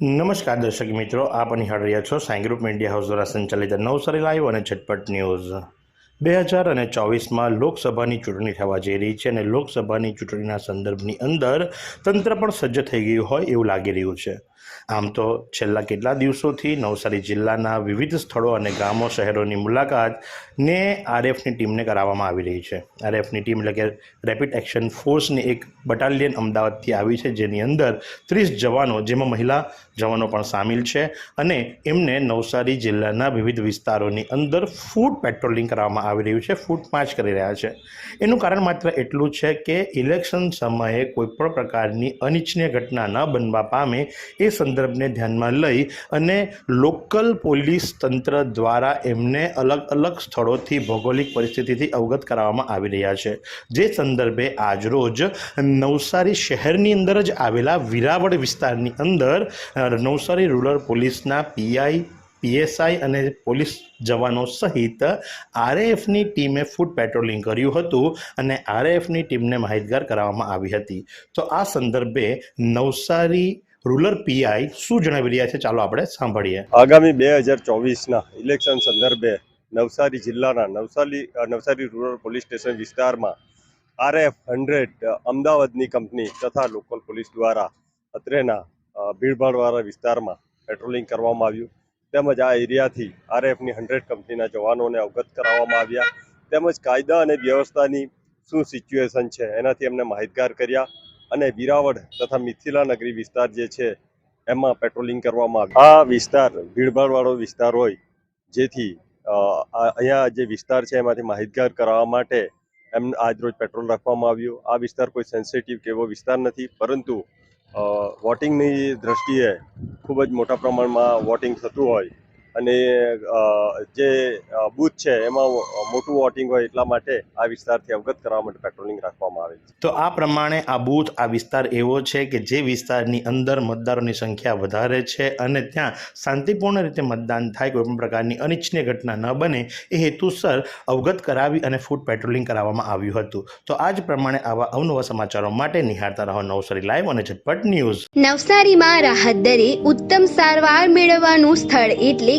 નમસ્કાર દર્શક મિત્રો, આપ નિહાળ રહ્યા છો સાંઈ ગ્રુપ મીડિયા હાઉસ દ્વારા સંચાલિત નવસારી લાઈવ અને ઝટપટ ન્યૂઝ. બે હજાર અને ચોવીસમાં લોકસભાની ચૂંટણી થવા જઈ રહી છે અને લોકસભાની ચૂંટણીના સંદર્ભની અંદર તંત્ર પણ સજ્જ થઈ ગયું હોય એવું લાગી રહ્યું છે. આમ તો છેલ્લા કેટલા દિવસોથી નવસારી જિલ્લાના વિવિધ સ્થળો અને ગામો શહેરોની મુલાકાત ને આરએફની ટીમને કરાવવામાં આવી રહી છે. આરએફની ટીમ એટલે કે રેપિડ એક્શન ફોર્સની એક બટાલિયન અમદાવાદથી આવી છે, જેની અંદર ત્રીસ જવાનો, જેમાં મહિલા જવાનો પણ સામેલ છે અને એમને નવસારી જિલ્લાના વિવિધ વિસ્તારોની અંદર ફૂડ પેટ્રોલિંગ કરવામાં આવી રહ્યું છે, ફૂડ માર્ચ કરી રહ્યા છે. એનું કારણ માત્ર એટલું છે કે ઇલેક્શન સમયે કોઈપણ પ્રકારની અનિચ્છનીય ઘટના ન બનવા પામે એ સંદર્ભને ધ્યાનમાં લઈ અને લોકલ પોલીસ તંત્ર દ્વારા એમને અલગ અલગ સ્થળોથી ભૌગોલિક પરિસ્થિતિથી અવગત કરાવવામાં આવી રહ્યા છે. જે સંદર્ભે આજરોજ નવસારી શહેરની અંદર જ આવેલા વિરાવળ વિસ્તારની અંદર નવસારી રૂરલ પોલીસના પીઆઈ, પીએસઆઈ અને પોલીસ જવાનો સહિત આરએએફની ટીમે ફૂડ પેટ્રોલિંગ કર્યું હતું અને આરએએફની ટીમને માહિતગાર કરાવવામાં આવી હતી. તો આ સંદર્ભે નવસારી રૂરલ પીઆઈ શું જણાવી રહ્યા છે? ચાલો આપણે સાંભળીએ. આગામી બે હજાર ચોવીસના ઇલેક્શન સંદર્ભે નવસારી જિલ્લાના Navsari Navsari rural police station વિસ્તારમાં આરએફ હંડ્રેડ અમદાવાદની કંપની તથા લોકલ પોલીસ દ્વારા અત્રેના ભીડભાડવાળા વિસ્તારમાં પેટ્રોલિંગ કરવામાં આવ્યું. તેમજ આ એરિયાથી આરએફની હંડ્રેડ કંપનીના જવાનોને અવગત કરાવવામાં આવ્યા. તેમજ કાયદા અને વ્યવસ્થાની શું સિચ્યુએશન છે એનાથી અમને માહિતગાર કર્યા. અને વિરાવળ તથા મિથિલા નગરી વિસ્તાર જે છે, એમાં પેટ્રોલિંગ કરવામાં આવે. આ વિસ્તાર ભીડભાડવાળો વિસ્તાર હોય, જેથી અહીંયા જે વિસ્તાર છે, એમાંથી માહિતગાર કરાવવા માટે એમ આજરોજ પેટ્રોલ રાખવામાં આવ્યું. આ વિસ્તાર કોઈ સેન્સિટિવ કે એવો વિસ્તાર નથી, પરંતુ વોટિંગની દ્રષ્ટિએ ખૂબ જ મોટા પ્રમાણમાં વોટિંગ થતું હોય અને જે બૂથ છે એમાં મોટું વોટિંગ હોય એટલા માટે આ વિસ્તારથી અવગત કરવા માટે પેટ્રોલિંગ રાખવામાં આવે છે. તો આ પ્રમાણે આ બૂથ આ વિસ્તાર એવો છે કે જે વિસ્તારની અંદર મતદારોની સંખ્યા વધારે છે અને ત્યાં શાંતિપૂર્ણ રીતે મતદાન થાય કોઈપણ પ્રકારની અનિચ્છનીય ઘટના ન બને એ હેતુસર અવગત કરાવી અને ફૂડ પેટ્રોલિંગ કરાવવામાં આવ્યું હતું. તો આ જ પ્રમાણે આવા અવનવા સમાચારો માટે નિહાળતા રહો નવસારી લાઈવ અને ઝટપટ ન્યૂઝ. નવસારીમાં રાહત દરે ઉત્તમ સારવાર મેળવવાનું સ્થળ એટલે